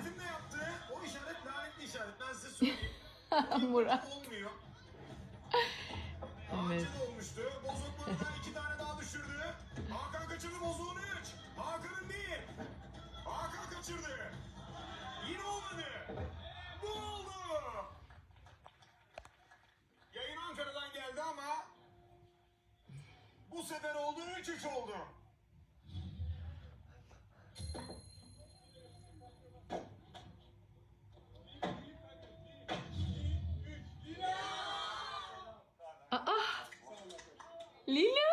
Milletin de yaptığı o işaret lanetli işaret. Ben size söyleyeyim. Murat. Olmuyor. Evet. Acil olmuştu. Bozuklarından iki tane daha düşürdü. Hakan kaçırdı bozuğunu üç. Hakan'ın değil. Hakan kaçırdı. Yine olmadı. Bu oldu. Yayın Ankara'dan geldi ama bu sefer oldu 3-3 oldu. Lila.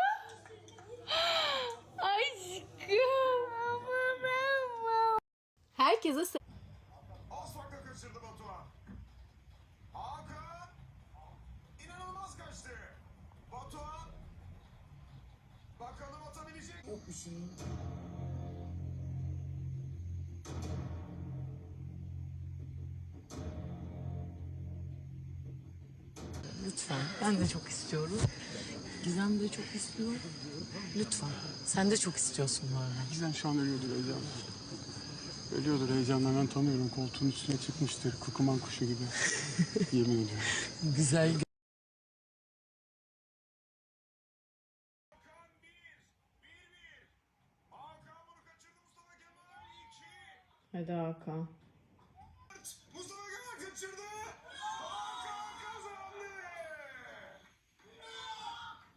Aşkım. Herkese se- Asfakta kaçırdı Batuhan. Hakan inanılmaz kaçtı. Batuhan bakalım atabilecek. Yok bir şey. Lütfen. Ben de çok istiyorum. Gizem de çok istiyor. Lütfen. Sen de çok istiyorsun bu arada. Gizem şu an ölüyordur heyecandan. Ölüyordur heyecandan ben tanıyorum. Koltuğun üstüne çıkmıştır. Kukuman kuşu gibi. Yemin ediyorum. Güzel Hakan 1, 1-1. Hakan bunu kaçırdı Mustafa Kemal 2. Hadi Hakan.